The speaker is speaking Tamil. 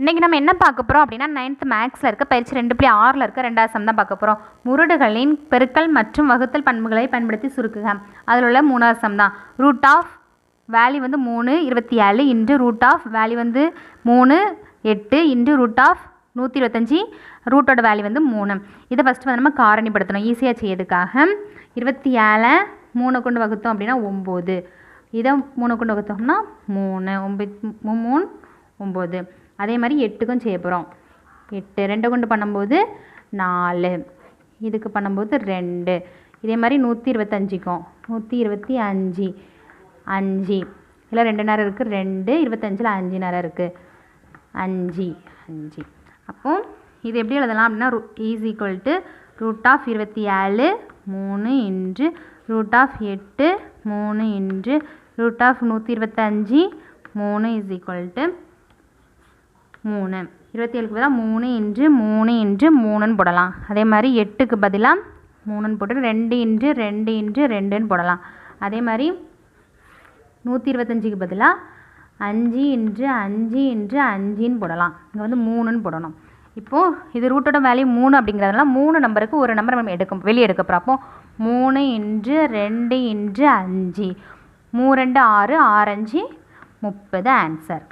இன்றைக்கி நம்ம என்ன பார்க்க போகிறோம் அப்படின்னா நைன்த் மேக்ஸில் இருக்க பயிற்சி ரெண்டு புள்ளி ஆறில் இருக்க ரெண்டாவது சம் தான் பார்க்க போகிறோம் முருடுகளின் பெருக்கல் மற்றும் வகுத்தல் பண்புகளை பயன்படுத்தி சுருக்குக. அதில் உள்ள மூணாவது சம் தான். ரூட் ஆஃப் வேல்யூ வந்து மூணு இருபத்தி ஏழு இன்ட்டு ரூட் ஆஃப் வேல்யூ வந்து மூணு எட்டு இன்ட்டு ரூட் ஆஃப் நூற்றி இருபத்தஞ்சி ரூட்டோட வேல்யூ வந்து மூணு. இதை ஃபஸ்ட்டு வந்து நம்ம காரணிப்படுத்தணும். ஈஸியாக செய்யறதுக்காக. இருபத்தி ஏழை மூணை கொண்டு வகுத்தோம் அப்படின்னா ஒம்பது. இதை மூணை கொண்டு வகுத்தோம்னா மூணு. ஒம்பது மூணு ஒம்பது. அதே மாதிரி எட்டுக்கும் செய்ய போகிறோம் எட்டு ரெண்டை கொண்டு பண்ணும்போது நாலு. இதுக்கு பண்ணும்போது ரெண்டு. இதே மாதிரி நூற்றி இருபத்தஞ்சிக்கும். நூற்றி இருபத்தி அஞ்சு. அஞ்சு. இல்லை ரெண்டு நேரம் இருக்குது ரெண்டு இருபத்தஞ்சில் அஞ்சு நேரம் இருக்குது அஞ்சு. அஞ்சு. அப்போ இது எப்படி எழுதலாம் அப்படின்னா root is equal to root of இருபத்தி ஏழு மூணு இன்று ரூட் ஆஃப் எட்டு மூணு இன்று ரூட் ஆஃப் நூற்றி இருபத்தஞ்சி மூணு இஸ் ஈக்குவல் டு மூணு. இருபத்தி ஏழுக்கு பதிலாக மூணு இன்று மூணு இன்று மூணுன்னு போடலாம். அதே மாதிரி எட்டுக்கு பதிலாக மூணுன்னு போட்டு ரெண்டு இன்று ரெண்டு இன்று ரெண்டுன்னு போடலாம். அதே மாதிரி நூற்றி இருபத்தஞ்சிக்கு பதிலாக அஞ்சு இன்று அஞ்சு இன்று அஞ்சுன்னு போடலாம். இங்கே வந்து மூணுன்னு போடணும். இப்போது இது ரூட்டோட வேல்யூ மூணு அப்படிங்கிறதுனால மூணு நம்பருக்கு ஒரு நம்பர் நம்ம எடுக்க வெளியே எடுக்க போகிறோம் அப்போ மூணு இன்று ரெண்டு இன்று அஞ்சு. மூ ரெண்டு ஆறு ஆறஞ்சு முப்பது ஆன்சர்